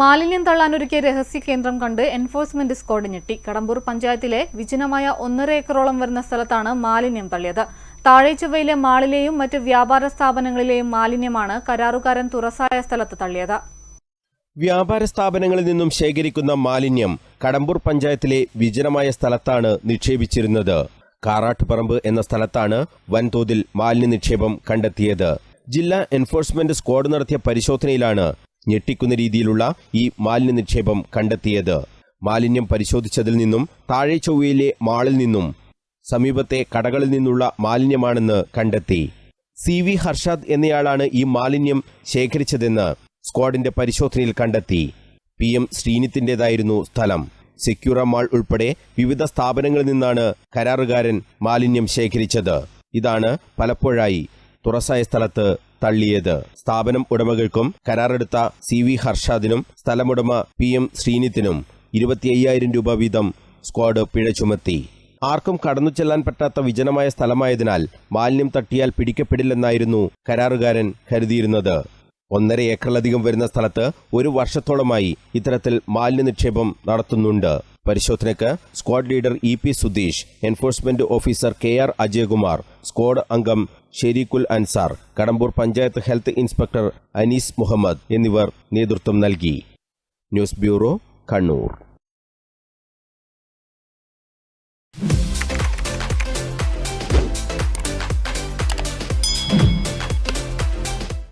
മാലിന്യം തള്ളാനൊരുക്കിയ രഹസ്യ കേന്ദ്രം കണ്ട് എൻഫോഴ്സ്മെന്റ് സ്ക്വാഡ് ഞെട്ടി. കടമ്പൂർ പഞ്ചായത്തിലെ വിജനമായ ഒന്നര ഏക്കറോളം വരുന്ന സ്ഥലത്താണ് മാലിന്യം തള്ളിയത്. താഴേച്ചൊവ്വയിലെ മാളിലെയും മറ്റ് വ്യാപാര സ്ഥാപനങ്ങളിലെയും മാലിന്യമാണ് കരാറുകാരൻ തുറസായ സ്ഥലത്ത് തള്ളിയത്. വ്യാപാര സ്ഥാപനങ്ങളിൽ നിന്നും ശേഖരിക്കുന്ന മാലിന്യം കടമ്പൂർ പഞ്ചായത്തിലെ വിജനമായ സ്ഥലത്താണ് നിക്ഷേപിച്ചിരുന്നത്. കാറാട്ടുപറമ്പ് എന്ന സ്ഥലത്താണ് വൻതോതിൽ മാലിന്യ നിക്ഷേപം കണ്ടെത്തിയത്. ജില്ലാ എൻഫോഴ്സ്മെന്റ് സ്ക്വാഡ് നടത്തിയ പരിശോധനയിലാണ് ഞെട്ടിക്കുന്ന രീതിയിലുള്ള ഈ മാലിന്യ നിക്ഷേപം കണ്ടെത്തിയത്. മാലിന്യം പരിശോധിച്ചതിൽ നിന്നും താഴെ ചൊവ്വയിലെ മാളിൽ നിന്നും സമീപത്തെ കടകളിൽ നിന്നുള്ള മാലിന്യമാണെന്ന് കണ്ടെത്തി. സി വി ഹർഷാദ് എന്നയാളാണ് ഈ മാലിന്യം ശേഖരിച്ചതെന്ന് സ്ക്വാഡിന്റെ പരിശോധനയിൽ കണ്ടെത്തി. പി എം ശ്രീനിത്തിന്റേതായിരുന്നു സ്ഥലം. സെക്യൂറ മാൾ ഉൾപ്പെടെ വിവിധ സ്ഥാപനങ്ങളിൽ നിന്നാണ് കരാറുകാരൻ മാലിന്യം ശേഖരിച്ചത്. ഇതാണ് പലപ്പോഴായി തുറസായ സ്ഥലത്ത് തള്ളിയത്. സ്ഥാപനം ഉടമകൾക്കും കരാറെടുത്ത സി വി ഹർഷാദിനും സ്ഥലമുടമ പി എം ശ്രീനിത്തിനും ഇരുപത്തി അയ്യായിരം രൂപ വീതം സ്ക്വാഡ് പിഴ ചുമത്തി. ആർക്കും കടന്നു ചെല്ലാൻ പറ്റാത്ത വിജനമായ സ്ഥലമായതിനാൽ മാലിന്യം തട്ടിയാൽ പിടിക്കപ്പെടില്ലെന്നായിരുന്നു കരാറുകാരൻ കരുതിയിരുന്നത്. ഒന്നര ഏക്കറിലധികം വരുന്ന സ്ഥലത്ത് ഒരു വർഷത്തോളമായി ഇത്തരത്തിൽ മാലിന്യ നിക്ഷേപം നടത്തുന്നുണ്ട്. പരിശോധനയ്ക്ക് squad leader E P Sudheesh enforcement officer K R Ajayakumar squad അംഗം ഷെരീഖുൽ അൻസാർ കടമ്പൂർ പഞ്ചായത്ത് ഹെൽത്ത് ഇൻസ്പെക്ടർ അനീസ് മുഹമ്മദ് എന്നിവർ നേതൃത്വം നൽകി. News bureau Kannur.